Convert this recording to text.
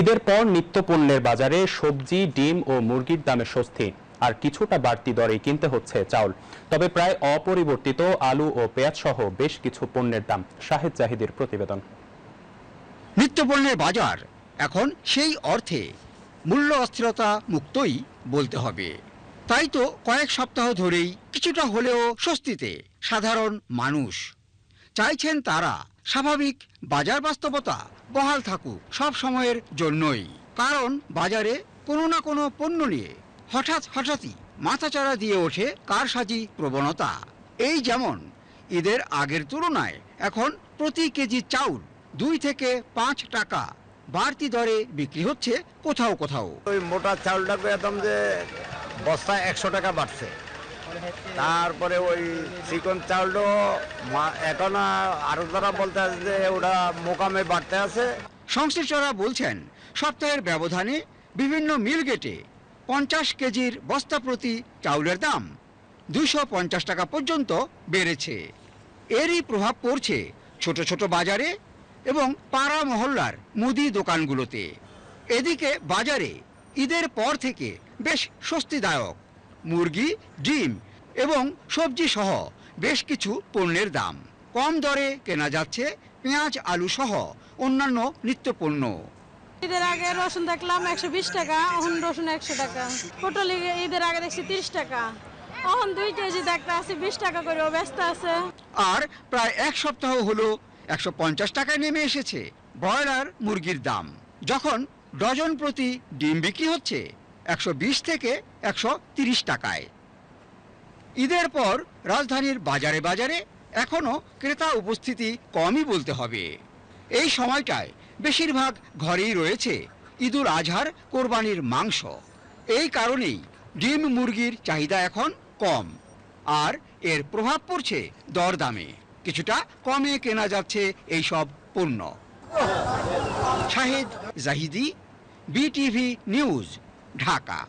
ঈদের পর নিত্য পণ্যের বাজারে সবজি, ডিম ও মুরগির দামে স্বস্তি। আর কিছুটা বাড়তি দরে কিনতে হচ্ছে চাউল। তবে প্রায় অপরিবর্তিত আলু ও পেঁয়াজ সহ বেশ কিছু পণ্যের দাম। শাহেদ জাহিদের প্রতিবেদন। নিত্যপণ্যের বাজার এখন সেই অর্থে মূল্য অস্থিরতা মুক্তই বলতে হবে। তাই তো কয়েক সপ্তাহ ধরেই কিছুটা হলেও স্বস্তিতে সাধারণ মানুষ। চাইছেন তারা স্বাভাবিক বাজার বাস্তবতা বহাল থাকুক সব সময়ের জন্যই। কারণ বাজারে কোনো না কোনো পণ্য নিয়ে হঠাৎ হঠাৎই মাথাচাড়া দিয়ে ওঠে কারসাজি প্রবণতা। এই যেমন, ঈদের আগের তুলনায় এখন প্রতি কেজি চাউল দুই থেকে পাঁচ টাকা বাড়তি দরে বিক্রি হচ্ছে কোথাও কোথাও। ওই মোটা চাউলটা একদম যে বস্তা একশো টাকা বাড়ছে। তারপরে ওই চিকন চাউলটা মা- এখন আরও তারা বলতে আছে যে ওটা মোকামে বাড়তে আছে। সংশ্লিষ্টরা বলছেন, সপ্তাহের ব্যবধানে বিভিন্ন মিল গেটে পঞ্চাশ কেজির বস্তা প্রতি চাউলের দাম দুশো পঞ্চাশ টাকা পর্যন্ত বেড়েছে। এরই প্রভাব পড়ছে ছোট ছোট বাজারে এবং পাড়া মহল্লার মুদি দোকানগুলোতে। এদিকে বাজারে ঈদের পর থেকে বেশ স্বস্তিদায়ক। মুরগি ডিম এবং সবজি সহ বেশ কিছু পণ্যের দাম। কম দরে কেনা যাচ্ছে পেঁয়াজ আলু সহ অন্যান্য নিত্যপণ্য ঈদের আগে রসুন দেখলাম একশো বিশ টাকা এখন রসুন একশো টাকা। পটল ঈদের আগে দেখছি তিরিশ টাকা। এখন দুই কেজি দেখতে আছে বিশ টাকা করে ব্যস্ত আছে। আর প্রায় এক সপ্তাহ হলো একশো পঞ্চাশ টাকায় নেমে এসেছে ব্রয়লার মুরগির দাম। যখন ডজন প্রতি ডিম বিক্রি হচ্ছে একশো বিশ থেকে একশো টাকায়। ঈদের পর রাজধানীর বাজারে বাজারে এখনও ক্রেতা উপস্থিতি কমই বলতে হবে। এই সময়টায় বেশিরভাগ ঘরেই রয়েছে ঈদুল আজহার, কোরবানির মাংস। এই কারণেই ডিম মুরগির চাহিদা এখন কম আর এর প্রভাব পড়ছে দরদামে। কিছুটা কমে কেনা যাচ্ছে এই সব পণ্য। Shahed Zahidi, BTV news. Dhaka.